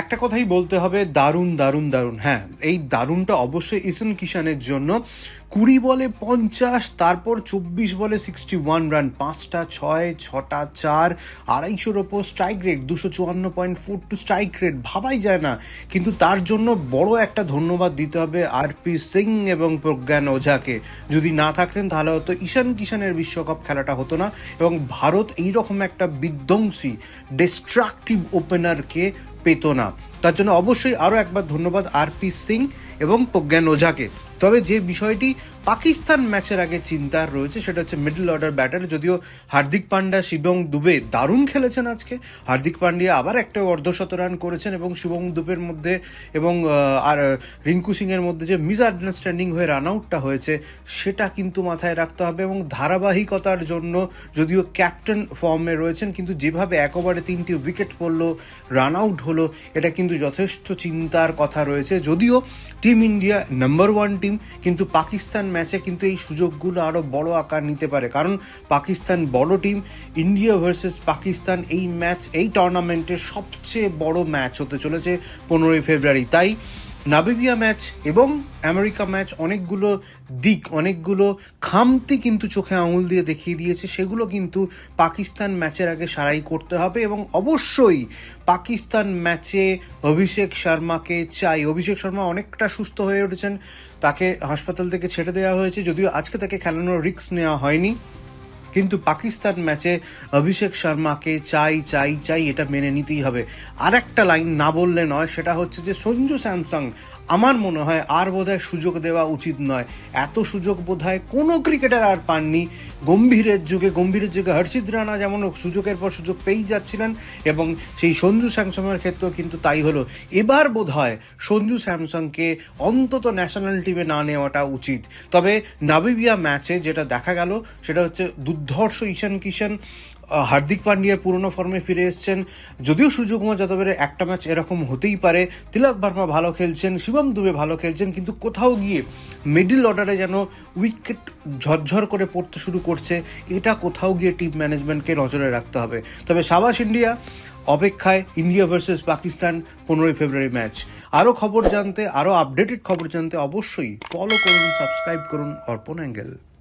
একটা কথাই বলতে হবে, দারুণ দারুণ দারুণ। হ্যাঁ এই দারুণটা অবশ্যই ইসন কিষানের জন্য। কুড়ি বলে পঞ্চাশ, তারপর চব্বিশ বলে সিক্সটি ওয়ান রান পাঁচটা, ছয়, ছটা, চার, আড়াইশোর ওপর স্ট্রাইক রেট দুশো চুয়ান্ন point four two strike rate ভাবাই যায় না। কিন্তু তার জন্য বড় একটা ধন্যবাদ দিতে হবে আরপি সিং এবং প্রজ্ঞান ওঝাকে। যদি না থাকতেন তাহলে হয়তো ঈশান কিষানের বিশ্বকাপ খেলাটা হতো না। এবং ভারত এইরকম একটা বিধ্বংসী ডিস্ট্রাকটিভ ওপেনারকে পেত না। তার জন্য অবশ্যই আরও একবার ধন্যবাদ আর পি সিং এবং প্রজ্ঞান ওঝাকে তবে যে বিষয়টি পাকিস্তান ম্যাচের আগে চিন্তার রয়েছে, সেটা হচ্ছে মিডল অর্ডার ব্যাটার যদিও হার্দিক পান্ডা, শিবং দুবে দারুণ খেলেছেন আজকে। হার্দিক পান্ডিয়া আবার একটা অর্ধশত রান করেছেন এবং শিবং দুবের মধ্যে এবং আর, রিঙ্কু সিংয়ের মধ্যে যে মিস আন্ডারস্ট্যান্ডিং হয়ে রান আউটটা হয়েছে, সেটা কিন্তু মাথায় রাখতে হবে এবং ধারাবাহিকতার জন্য যদিও ক্যাপ্টেন ফর্মে রয়েছেন, কিন্তু যেভাবে এক ওভারে তিনটি উইকেট পড়ল রান আউট হলো, এটা কিন্তু যথেষ্ট চিন্তার কথা রয়েছে। যদিও team India number one team কিন্তু পাকিস্তান ম্যাচে কিন্তু এই সুযোগগুলো আরও বড় আকার নিতে পারে। কারণ পাকিস্তান বড় টিম ইন্ডিয়া ভার্সেস পাকিস্তান এই ম্যাচ এই টুর্নামেন্টের সবচেয়ে বড় ম্যাচ হতে চলেছে পনেরোই ফেব্রুয়ারি। তাই নাবিবিয়া ম্যাচ এবং আমেরিকা ম্যাচ অনেকগুলো দিক, অনেকগুলো খামতি কিন্তু চোখে আঙুল দিয়ে দেখিয়ে দিয়েছে। সেগুলো কিন্তু পাকিস্তান ম্যাচের আগে সারাই করতে হবে এবং অবশ্যই পাকিস্তান ম্যাচে অভিষেক শর্মাকে চাই। অভিষেক শর্মা অনেকটা সুস্থ হয়ে উঠেছেন। তাকে হাসপাতাল থেকে ছেড়ে দেওয়া হয়েছে, যদিও আজকে তাকে খেলানোর রিস্ক নেওয়া হয়নি। কিন্তু পাকিস্তান ম্যাচে অভিষেক শর্মাকে চাই চাই চাই এটা মেনে নিতেই হবে। আর একটা লাইন না বললে নয়, সেটা হচ্ছে যে সঞ্জু স্যামসাং আমার মনে হয় আর বোধহয় সুযোগ দেওয়া উচিত নয়। এত সুযোগ বোধহয় কোনো ক্রিকেটার আর পাননি। গম্ভীরের যুগে গম্ভীরের যুগে হর্ষিত রানা যেমন সুযোগের পর সুযোগ পেয়েই যাচ্ছিলেন এবং সেই সঞ্জু স্যামসংয়ের ক্ষেত্রেও কিন্তু তাই হলো। এবার বোধ হয় সঞ্জু স্যামসংকে অন্তত ন্যাশনাল টিমে না নেওয়াটা উচিত। তবে নাবিবিয়া ম্যাচে যেটা দেখা গেল, সেটা হচ্ছে দুর্ধর্ষ ঈশান কিষান হার্দিক পান্ডিয়ার পুরনো ফর্মে ফিরে এসেছেন। যদিও সূর্যকুমার যাদবের একটা ম্যাচ এরকম হতেই পারে, তিলক ভার্মা ভালো খেলছেন, শিবম দুবে ভালো খেলছেন, কিন্তু কোথাও গিয়ে মিডিল অর্ডারে যেন উইকেট ঝরঝর করে পড়তে শুরু করছে, এটা কোথাও গিয়ে টিম ম্যানেজমেন্টকে নজরে রাখতে হবে। তবে সাবাস ইন্ডিয়া অপেক্ষায় ইন্ডিয়া ভার্সেস পাকিস্তান পনেরোই ফেব্রুয়ারি ম্যাচ আরও খবর জানতে, আরও আপডেটেড খবর জানতে অবশ্যই ফলো করুন সাবস্ক্রাইব করুন অর্পণ অ্যাঙ্গেল।